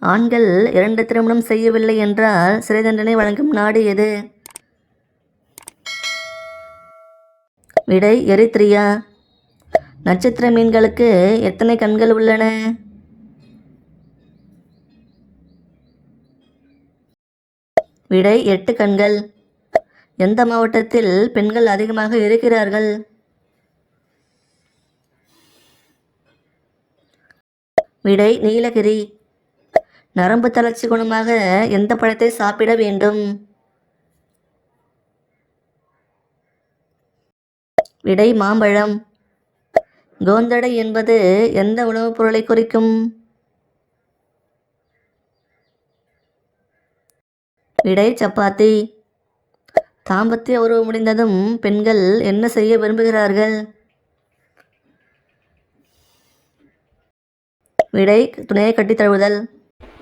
ஆண்கள் இரண்டு திருமணம் செய்யவில்லை என்றால் சிறை தண்டனை வழங்கும் நாடு எது? விடை எரித்ரியா நட்சத்திர மீன்களுக்கு எத்தனை கண்கள் உள்ளன? விடை எட்டு கண்கள். எந்த மாவட்டத்தில் பெண்கள் அதிகமாக இருக்கிறார்கள்? விடை நீலகிரி. நரம்பு தளர்ச்சி குணமாக எந்த பழத்தை சாப்பிட வேண்டும்? விடை மாம்பழம். கோந்தடை என்பது எந்த உணவுப் பொருளை குறிக்கும்? விடை சப்பாத்தி. தாம்பத்திய உறவு முடிந்ததும் பெண்கள் என்ன செய்ய விரும்புகிறார்கள்? விடை துணையை கட்டித் தழுவுதல்.